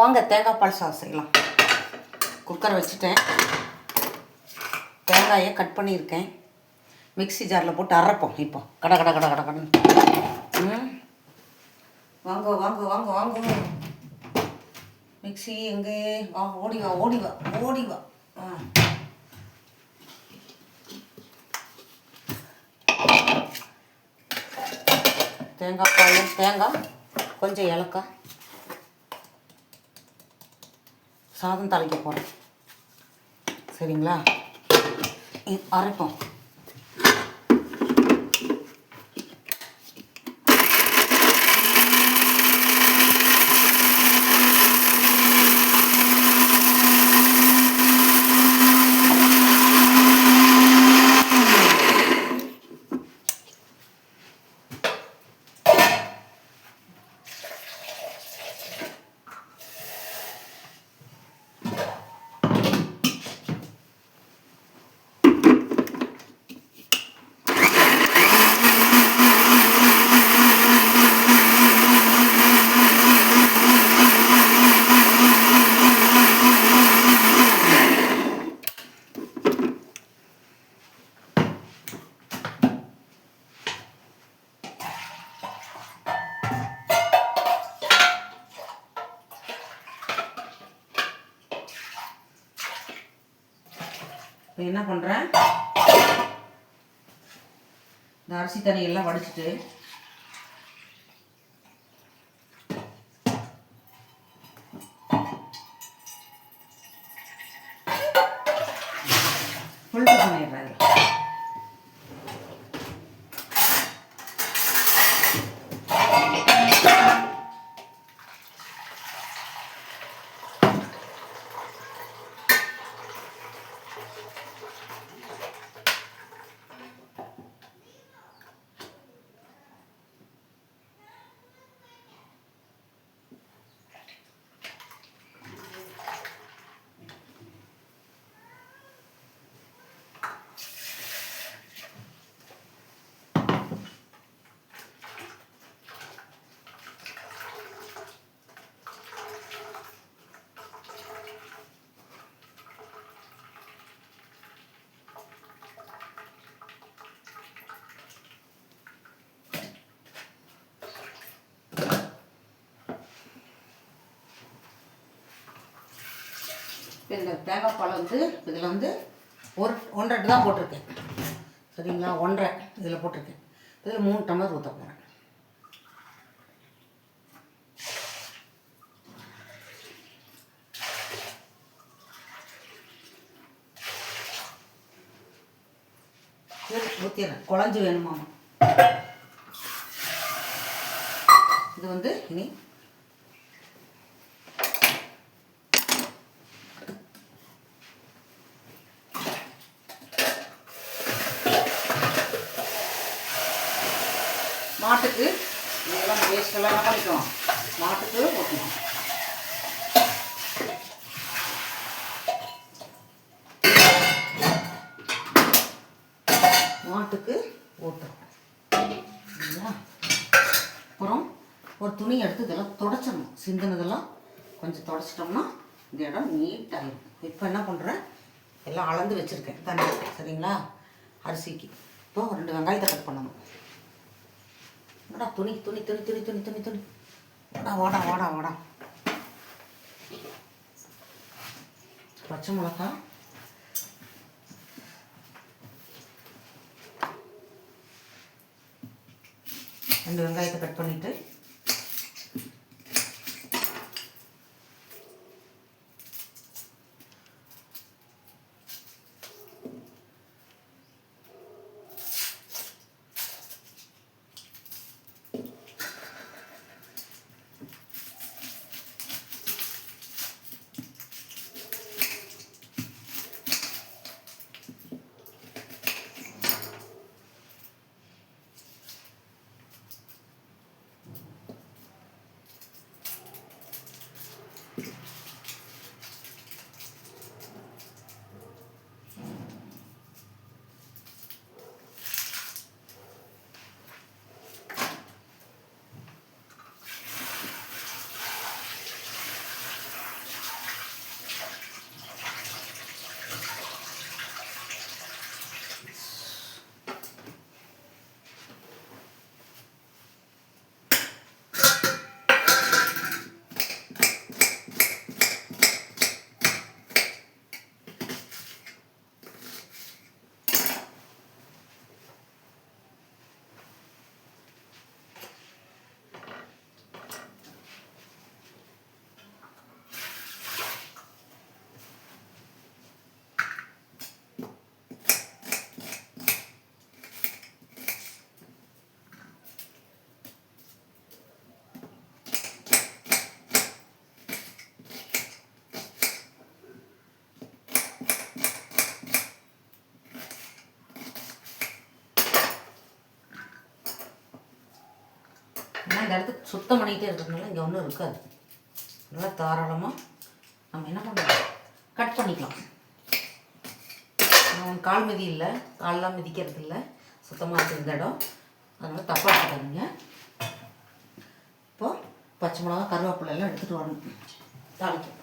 வாங்க தேங்காய் பால் சாதம் செய்யலாம். குக்கர் வச்சுட்டேன். தேங்காயை கட் பண்ணியிருக்கேன். மிக்ஸி ஜாரில் போட்டு அரைப்போம் இப்போ. கட கட கட கட கடன்னு ம். வாங்க வாங்க வாங்க வாங்க. மிக்ஸி எங்கே? வா ஓடி வா ஓடி வா ஓடி வா. ஆ. தேங்காய் பால் தேங்காய். கொஞ்சம் ஏலக்காய் சாதம் தாளிக்க போகிறேன் சரிங்களா? அரைப்போம். இப்போ என்ன பண்ணுறேன் இந்த அரிசி தண்ணி வடிச்சிட்டு ஃபில்டர் பண்ணிடுறேன் இதில் இப்போ இந்த தேங்காய் பால் வந்து இதில் வந்து ஒரு ஒன்றரை தான் போட்டிருக்கேன். சரிங்களா? ஒன்றரை இதில் போட்டிருக்கேன். இதில் மூணு டம்ளர் ஊற்ற போகிறேன் ஊற்றிடுறேன் குழஞ்சி வேணுமாமா. இது வந்து இனி மாட்டுக்கு இதெல்லாம் வேஸ்டெல்லாம் என்ன பண்ணிக்கலாம் மாட்டுக்கு ஓட்டணும் மாட்டுக்கு ஊற்றுறோம் சரிங்களா அப்புறம் ஒரு துணி எடுத்து இதெல்லாம் தொடச்சிடணும். சிந்தினதெல்லாம் கொஞ்சம் தொடச்சிட்டோம்னா இந்த இடம் நீட்டாகிடும் இப்போ என்ன பண்ணுறேன் எல்லாம் அளந்து வச்சுருக்கேன். தண்ணி சரிங்களா? அரிசிக்கு. இப்போ ரெண்டு வெங்காயத்தை கட் பண்ணணும். என்னடா துணி துணி துணி துணி துணி துணி துணி. வாடா வாடா வாடா வாடா. பச்சை மிளகா. ரெண்டு வெங்காயத்தை கட் பண்ணிட்டு இந்த இடத்துக்கு சுத்தம் பண்ணிகிட்டே இருக்கிறதுனால இங்கே ஒன்றும் இருக்காது. நல்லா தாராளமாக நம்ம என்ன பண்ணுறோம் கட் பண்ணிக்கலாம். நான் கால் மிதி இல்லை. கால்லாம் மிதிக்கிறது இல்லை. சுத்தமாக இருக்குது இந்த இடம். அதனால் தப்பாக எடுத்துக்காதீங்க. இப்போது பச்சை மிளகா கருவேப்பிலை எல்லாம் எடுத்துகிட்டு வரணும். தாளிக்கும்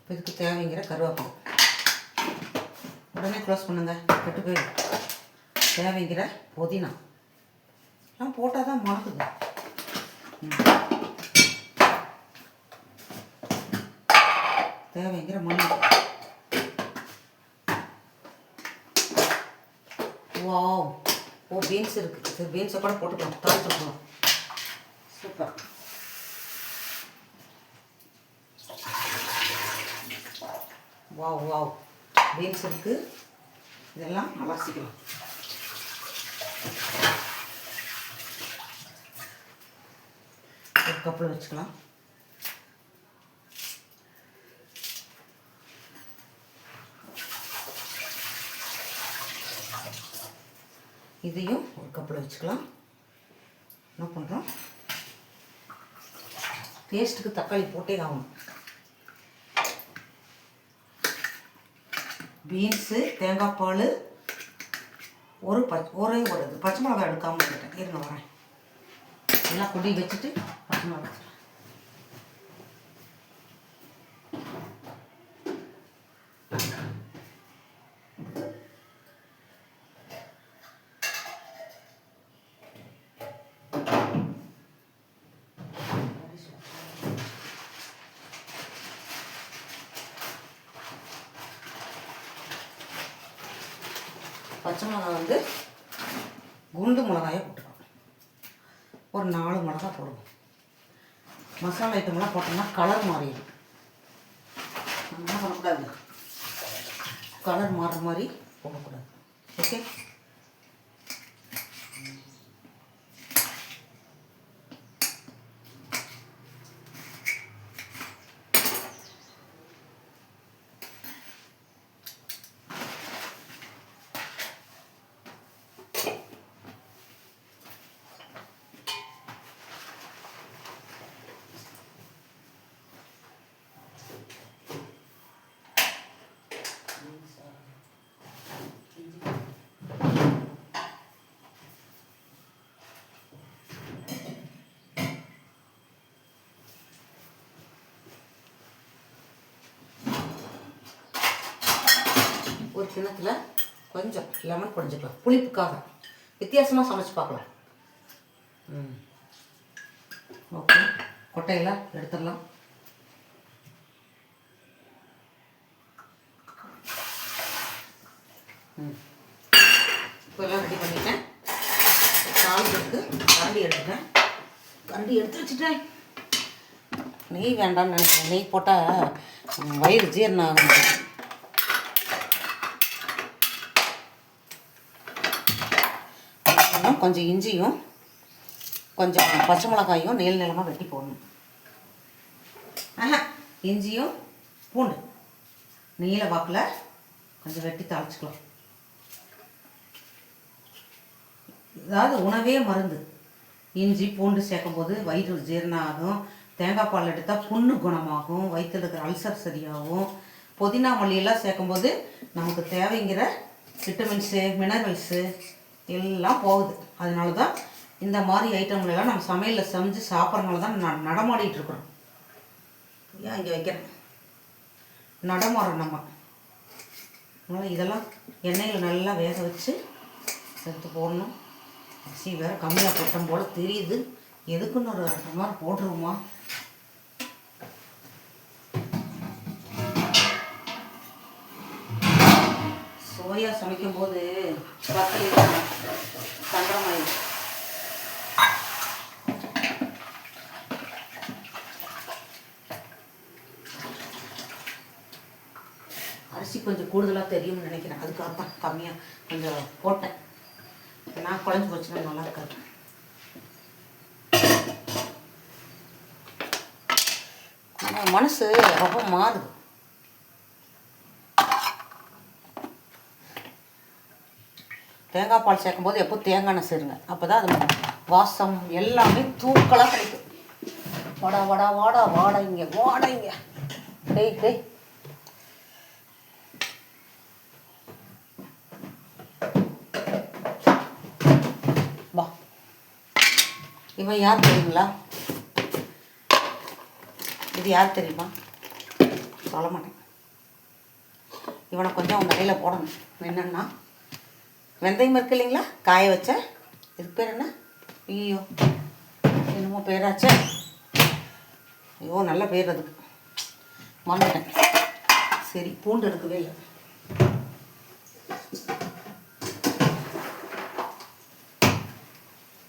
இப்போ இதுக்கு தேவைங்கிற கருவேப்பிலை. உடனே க்ளோஸ் பண்ணுங்க கெட்டு போயிடும் தேவைங்கிற புதினா. எல்லாம் போட்டால் தான் மணக்குது தேவைங்கிற மண். வாவ். ஓ பீன்ஸ் இருக்குது பீன்ஸை கூட போட்டுக்கலாம். தாளிச்சுக்கலாம் சூப்பர். Wow wow. பீன்ஸ் இருக்குது இதெல்லாம் அலசிக்கலாம் ஒரு கப்பில் வச்சுக்கலாம். இதையும் ஒரு கப்பில் வச்சுக்கலாம். என்ன பண்ணுறோம் டேஸ்ட்டுக்கு தக்காளி போட்டே ஆகணும். பீன்ஸு தேங்காய் பால் ஒரு பச் ஒரே ஒரு இது. பச்சை மிளகாய் எடுக்காமல் வந்துட்டேன் இருங்க வரேன். எல்லாம் கொடி வச்சுட்டு பச்சை மிளகாய் வச்சுட்டேன் வந்து குண்டு மிளகாயை போட்டுக்கலாம். ஒரு நாலு மிளகா போடுவோம். மசாலா ஐட்டம்லாம் போட்டோம்னா கலர் மாறிடும். நம்ம என்ன பண்ணக்கூடாது? கலர் மாறுற மாதிரி போடக்கூடாது. ஓகே ஒரு கிணத்துல கொஞ்சம் லெமன் புழிஞ்சுக்கலாம் புளிப்புக்காக. வித்தியாசமாக சமைச்சு பார்க்கலாம். ம். ஓகே. கொட்டையெல்லாம் எடுத்துடலாம். ம். இப்போ எல்லாம் ரெடி பண்ணிட்டேன். தாளிக்கிறதுக்கு கரண்டி எடுத்துட்டேன். கரண்டி எடுத்து வச்சுட்டேன். நெய் வேண்டாம்னு நினைக்கிறேன். நெய் போட்டால் வயிறு ஜீரணம் ஆகும் கொஞ்சம் இஞ்சியும் கொஞ்சம் பச்சை மிளகாயும் நீள் நிலமாக வெட்டி போடணும். ஆஹா இஞ்சியும் பூண்டு. நீல வாக்கில் கொஞ்சம் வெட்டி தாளிச்சிக்கலாம். அதாவது உணவே மருந்து. இஞ்சி பூண்டு சேர்க்கும்போது வயிறு ஜீரணம் ஆகும் தேங்காய் பால் எடுத்தால் புண்ணு குணமாகும். வயிற்றில் இருக்கிற அல்சர் சரியாகும். புதினா மல்லியெல்லாம் சேர்க்கும்போது நமக்கு தேவைங்கிற விட்டமின்ஸு மினரல்ஸு எல்லாம் போகுது. அதனால தான் இந்த மாதிரி ஐட்டங்களெல்லாம் நம்ம சமையலில் செஞ்சு சாப்பிட்றனால தான் ந நடமாடிட்டு இருக்கிறோம். ஏன் இங்கே வைக்கிறேன்? நடமாடுறோம் நம்ம. அதனால் இதெல்லாம் எண்ணெயில் நல்லா வேக வச்சு எடுத்து போடணும். அரிசி வேறு கம்மியாக போட்டோம் போல் தெரியுது. எதுக்குன்னு ஒரு அரை டம்ளர் போட்டுருவோமா? சுவையாக சமைக்கும் போது பத்து சங்கடமாயிடும் அரிசி கொஞ்சம் கூடுதலாக தெரியும்னு நினைக்கிறேன். அதுக்காக தான் கம்மியாக கொஞ்சம் போட்டேன். நான் குழஞ்சி போச்சுன்னா நல்லா இருக்காது. நம்ம மனசு ரொம்ப மாறுது. தேங்காய் பால் சேர்க்கும்போது எப்போ தேங்காய் எண்ணெய் சேருங்க. அப்போ தான் அது வாசம் எல்லாமே தூக்கலாக கிடைக்கும். வாடா வாடா வாடா வாடா வாடைங்க வாடா இங்கே. டேய் டேய். வா. இவன் யார் தெரியுங்களா? இது யார் தெரியுமா? சொல்ல மாட்டேன் இவனை கொஞ்சம் அவன் கையில் போடணும். என்னென்னா வெந்தயம் இருக்கு இல்லைங்களா? காய வச்ச. இதுக்கு பேர் என்ன? ஐயோ என்னமோ பேராச்சே. ஐயோ நல்ல பேர் அதுக்கு மறந்துட்டேன். சரி பூண்டு எடுக்கவே இல்லை.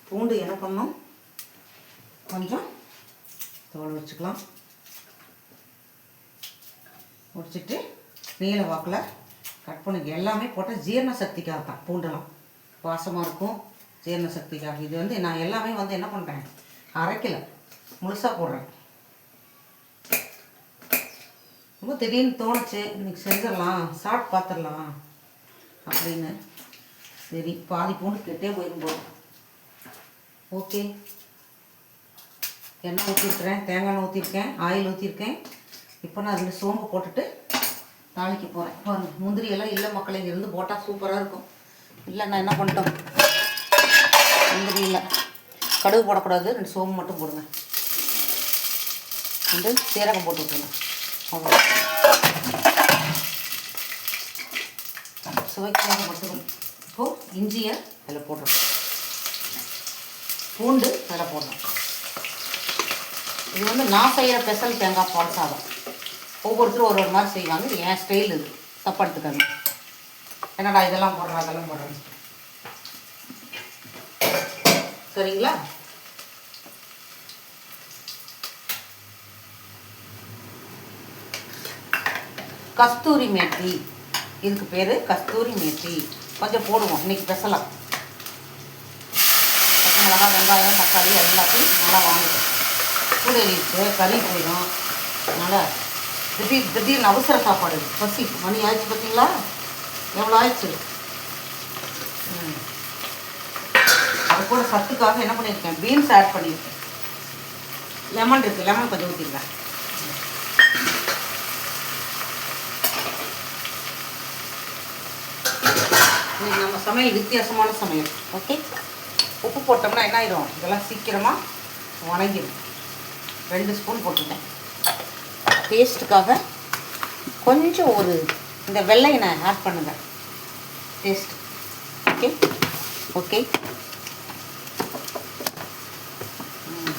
பூண்டு என்ன பண்ணும் கொஞ்சம் தோல் வச்சுக்கலாம். முடிச்சிட்டு நீல வாக்கில் கட் பண்ணுங்க. எல்லாமே போட்டால் ஜீரண சக்திக்காக தான். பூண்டெல்லாம். வாசமாக இருக்கும். ஜீரண சக்திக்காக. இது வந்து நான் எல்லாமே வந்து என்ன பண்ணுறேன் அரைக்கலை. முழுசாக போடுறேன். ரொம்ப திடீர்னு தோணுச்சு. இன்னைக்கு செஞ்சிடலாம். சாப்பிட்டு பார்த்துடலாம். அப்படின்னு. சரி பாதி பூண்டு கெட்டே போயிருந்தோம் ஓகே. எண்ணெய் ஊற்றிருக்கிறேன் தேங்காய் எண்ணெய் ஊற்றிருக்கேன் ஆயில் ஊற்றிருக்கேன் இப்போ நான் அதில் சோம்பு போட்டுட்டு தாளிக்க போகிறேன் பாருங்க முந்திரி எல்லாம் இல்லை மக்கள் இங்கேருந்து போட்டால் சூப்பராக இருக்கும். இல்லை நான் என்ன பண்ணிட்டோம்? முந்திரி இல்லை. கடுகு போடக்கூடாது. ரெண்டு சோம்பு மட்டும் போடுங்க. வந்து சீரகம் போட்டு விட்டுருங்க. அவ்வளோ சுவைக்காக மட்டும் இப்போது இஞ்சியை அதில் போடுறோம். பூண்டு அதில் போடணும் இது வந்து நான் செய்கிற ஸ்பெஷல் தேங்காய் பால் சாதம். ஒவ்வொருத்தரும் ஒரு ஒரு மாதிரி செய்வாங்க. இது என் ஸ்டைல் இது. தப்பா எடுத்துக்காங்க என்னடா இதெல்லாம் போடுறோம் அதெல்லாம் போடுறேன் சரிங்களா? கஸ்தூரி மேத்தி. இதுக்கு பேர் கஸ்தூரி மேத்தி. கொஞ்சம் போடுவோம். இன்றைக்கி ஸ்பெஷலாக பச்சை மிளகா வெங்காயம் தக்காளி எல்லாத்தையும் நல்லா வாங்கிட்டோம். சூடேறிடுச்சு கறி போயிடும். அதனால் திடீர் திடீர்னு அவசர சாப்பாடு. பசி. மணி ஆயிடுச்சு பார்த்தீங்களா எவ்வளோ ஆயிடுச்சு? ம். அது கூட சத்துக்காக என்ன பண்ணியிருக்கேன் பீன்ஸ் ஆட் பண்ணியிருக்கேன் லெமன் இருக்குது லெமன் கொஞ்சம் ஊற்றிருக்கேன் நம்ம சமையல் வித்தியாசமான சமையல். ஓகே? உப்பு போட்டோம்னா என்ன ஆயிடும் இதெல்லாம் சீக்கிரமாக வணங்கிடும் ரெண்டு ஸ்பூன் போட்டுட்டேன். டேஸ்ட்டுக்காக கொஞ்சம் ஒரு இந்த வெள்ளையை நான் ஆட் பண்ணுங்கள் டேஸ்ட் ஓகே ஓகே ம்.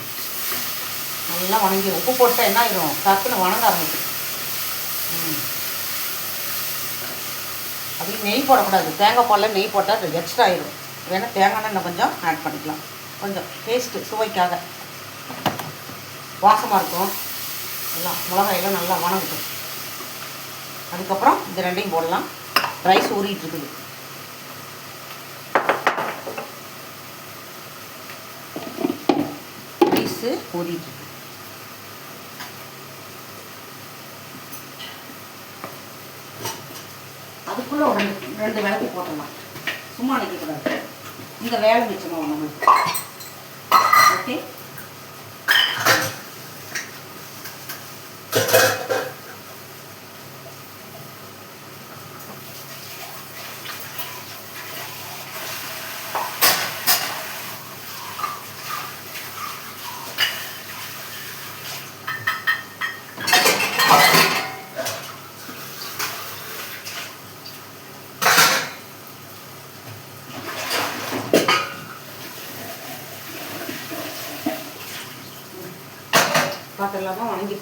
நல்லா வணங்கி உப்பு போட்டால் என்ன ஆகிடும் டக்குன்னு வணங்க ஆரம்பிக்கும். அப்படி நெய் போடக்கூடாது. தேங்காய் பாலில் நெய் போட்டால் அது எக்ஸ்ட்ரா ஆயிடும் வேணால் தேங்காய் எண்ணெய் கொஞ்சம் ஆட் பண்ணிக்கலாம். கொஞ்சம் டேஸ்ட்டு சுவைக்காக. வாசமாக இருக்கும். நல்லா மிளகாயெல்லாம் நல்லா வணங்கட்டும். அதுக்கப்புறம் இந்த ரெண்டையும் போடலாம். ரைஸ் ஊறிட்டு இருக்குது ரைஸு ஊறிட்டு இருக்கு அதுக்குள்ளே ஒரு ரெண்டு விளக்கு போட்டலாம் சும்மா நிற்கக்கூடாது இந்த வேலை மிச்சமாக நம்ம. ஓகே?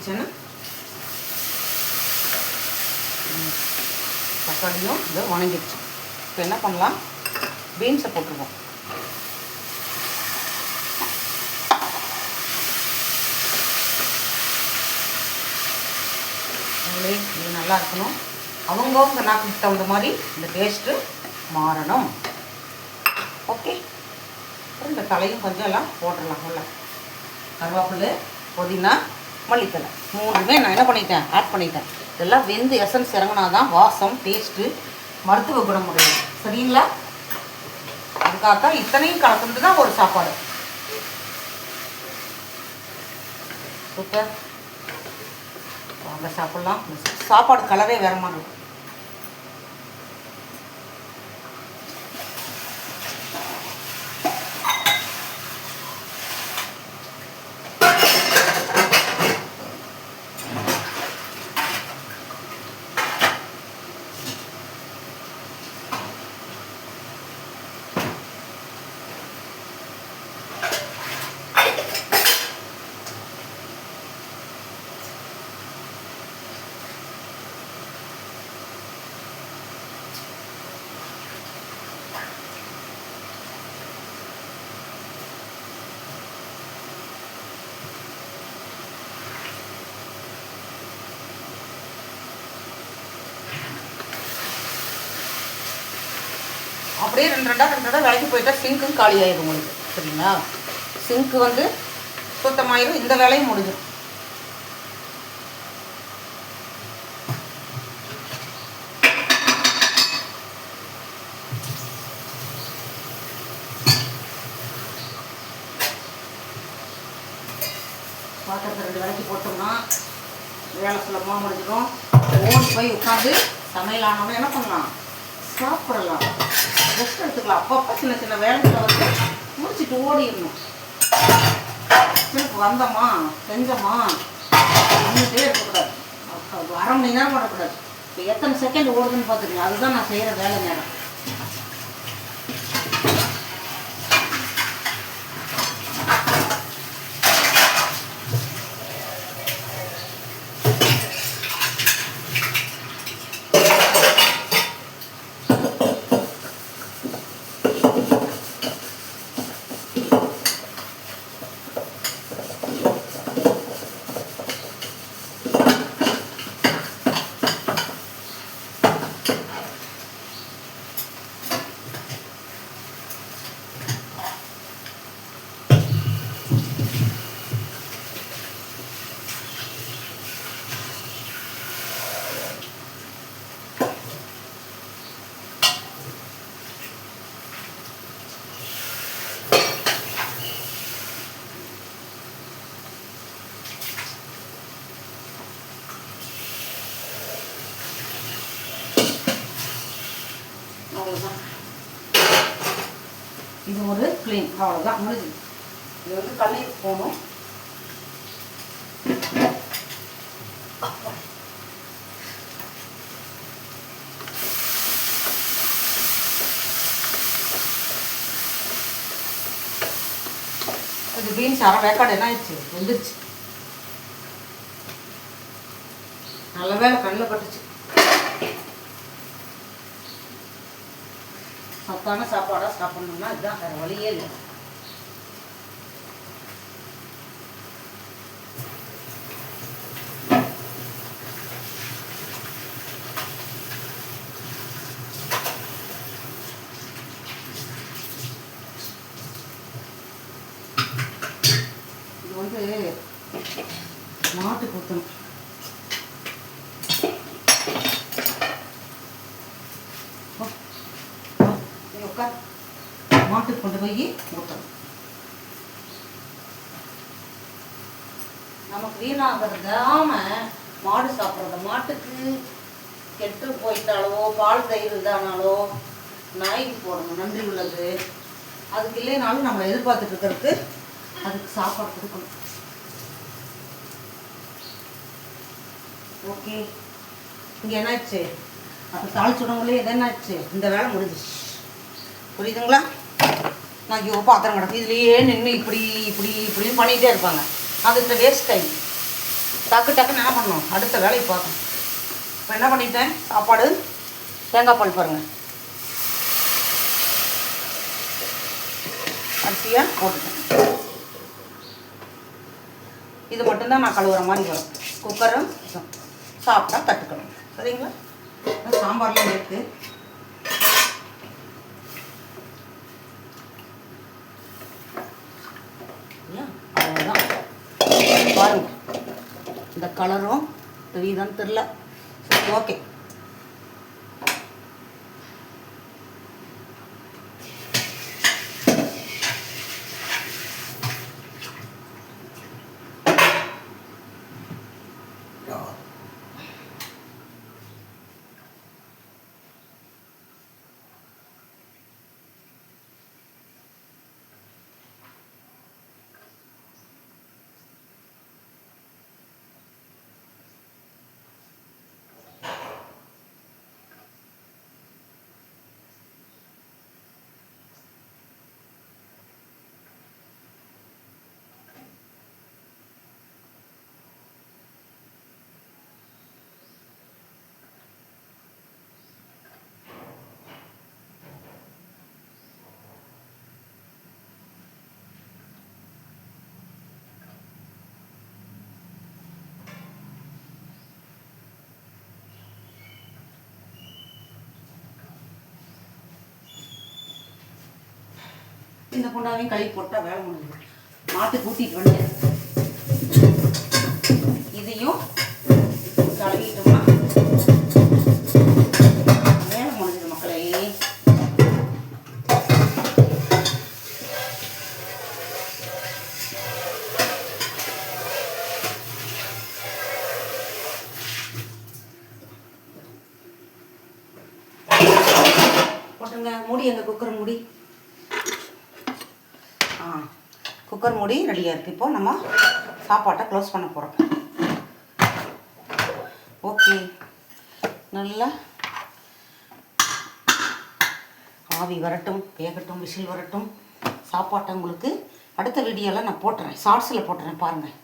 வச்சேன்னா தக்காளியும் இது வணங்கிடுச்சு. இப்போ என்ன பண்ணலாம்? பீன்ஸை போட்டுருவோம். அவங்களே இது நல்லா இருக்கணும். அவங்கவுங்க நாக்குக்கு தகுந்த மாதிரி இந்த டேஸ்ட்டு மாறணும். ஓகே அப்புறம் இந்த தலையும் கொஞ்சம் எல்லாம் போட்டுடலாம் உள்ள. கருவேப்பிலை புதினா மல்லித்தலை மூணுமே நான் என்ன பண்ணிட்டேன்? ஆட் பண்ணிட்டேன். இதெல்லாம் வெந்து எசன்ஸ் இறங்கினா தான் வாசம் டேஸ்ட்டு மருத்துவ குணம் உடையது சரிங்களா? அதுக்காகத்தான் இத்தனையும் கலந்துட்டு தான் ஒரு சாப்பாடு. சூப்பர் வாங்க சாப்பிட்லாம். சாப்பாடு கலரே வேற மாதிரி இருக்கும் அப்படியே ரெண்டு ரெண்டாக ரெண்டு ரெண்டாக வேலைக்கு போயிட்டா சிங்க்கும் காலி ஆயிடும் உங்களுக்கு சரிங்களா? சிங்க்கு வந்து சுத்தமாயிடும் இந்த வேலையும் முடிஞ்சிடும் பாத்திரத்தை ரெண்டு வேலைக்கு போட்டோம்னா வேலை சுலபமாக முடிஞ்சிடும் ஓடி போய் உட்காந்து சமையல் ஆனவங்க என்ன பண்ணலாம்? சாப்பிடலாம். ரெஸ்ட் எடுத்துக்கலாம். அப்பப்போ சின்ன சின்ன வேலைகளை வந்து முடிச்சுட்டு ஓடிடணும். சிலக்கு வந்தோமா செஞ்சோமா நின்றுட்டே இருக்கக்கூடாது. அரை மணி நேரம் பண்ணக்கூடாது இப்போ எத்தனை செகண்ட் ஓடுதுன்னு பார்த்துக்கங்க. அதுதான் நான் செய்கிற வேலை நேரம் அவ்வளோதான் இது ஒரு க்ளீன் அவ்வளோதான் முடிஞ்சு இது வந்து கல்லூரி போகணும் இது பீன்ஸ் அரை வேக்காடு என்ன ஆயிடுச்சு வெந்துருச்சு நல்ல வேலை கண்ணில் பட்டுச்சு சத்தான சாப்பாடாக சாப்பிடணும்னா இதுதான் வேறு வழியே இல்லை இது வந்து மாட்டுக்கு ஊற்றணும் உட்கார் மாட்டுக்கு கொண்டு போய் ஊற்றணும் நமக்கு வீணாகிறதாம மாடு சாப்பிட்றத. மாட்டுக்கு கெட்டு போயிட்டாலோ பால் தயிர் இதானாலோ நாய்க்கு போடணும். நன்றி உள்ளது. அதுக்கு இல்லைனாலும் நம்ம எதிர்பார்த்துட்டு இருக்கிறதுக்கு அதுக்கு சாப்பாடு கொடுக்கணும். ஓகே. இங்கே என்னாச்சு? அப்போ தாளிச்சுடவங்களே இது என்னாச்சு இந்த வேலை முடிஞ்சிச்சு. புரியுதுங்களா? நான் ஐயோ பாத்திரம் கிடக்கு இதுலேயே நின்று இப்படி இப்படி இப்படின்னு பண்ணிகிட்டே இருப்பாங்க. அதுக்கு வேஸ்ட் டைம் டக்கு டக்குன்னு என்ன பண்ணணும்? அடுத்த வேலையை பார்க்கணும். இப்போ என்ன பண்ணிட்டேன்? சாப்பாடு தேங்காய் பால் பாருங்கள் அரிசியாக போட்டுட்டேன். இது மட்டும்தான் நான் கழுவுற மாதிரி வரும். குக்கரும் சாப்பிட்டா தட்டுக்கணும். சரிங்களா? சாம்பார்லாம் இருக்குது அவ்வளோதான் பாருங்க இந்த கலரும். தெரியுதான்னு தெரில ஓகே இந்த குண்டாவையும் கழுவி போட்டால் வேலை முடியும் மாட்டு கூட்டிட்டு வந்துட்டேன் இதுக்கு இப்போது நம்ம சாப்பாட்டை க்ளோஸ் பண்ண போகிறோம் ஓகே நல்லா ஆவி வரட்டும் வேகட்டும் விசில் வரட்டும். சாப்பாட்டை உங்களுக்கு அடுத்த வீடியோவில் நான் போட்டுறேன். ஷார்ட்ஸில் போட்டுறேன் பாருங்கள்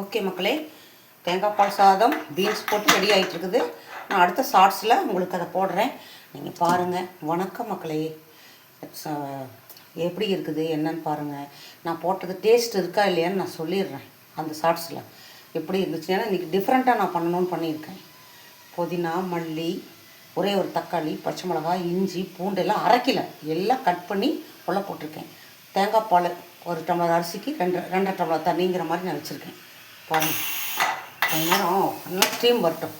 ஓகே மக்களே தேங்காய் பால் சாதம் பீன்ஸ் போட்டு ரெடி ஆகிட்டு இருக்குது நான் அடுத்த ஷார்ட்ஸில் உங்களுக்கு அதை போடுறேன். நீங்கள் பாருங்கள் வணக்கம் மக்களே. Uh, எப்படி இருக்குது? என்னன்னு பாருங்கள் நான் போட்டது டேஸ்ட் இருக்கா இல்லையான்னு நான் சொல்லிடுறேன். அந்த ஷார்ட்ஸில் எப்படி இருந்துச்சு? ஏன்னா இன்றைக்கி டிஃப்ரெண்ட்டாக நான் பண்ணணும்னு பண்ணியிருக்கேன். புதினா மல்லி ஒரே ஒரு தக்காளி பச்சை மிளகாய் இஞ்சி பூண்டு எல்லாம் அரைக்கல. எல்லாம் கட் பண்ணி உள்ள போட்டிருக்கேன். தேங்காய் பால் ஒரு டம்ளர் அரிசிக்கு ரெண்டு ரெண்டரை டம்ளர் தண்ணிங்கிற மாதிரி நான் வச்சுருக்கேன். பாருங்கள் கொஞ்ச நேரம் நல்லா ஸ்டீம் வரட்டும்.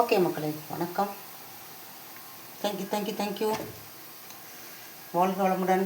ஓகே மக்களே வணக்கம். தேங்க்யூ தேங்க்யூ தேங்க்யூ வாழ்க வளமுடன்.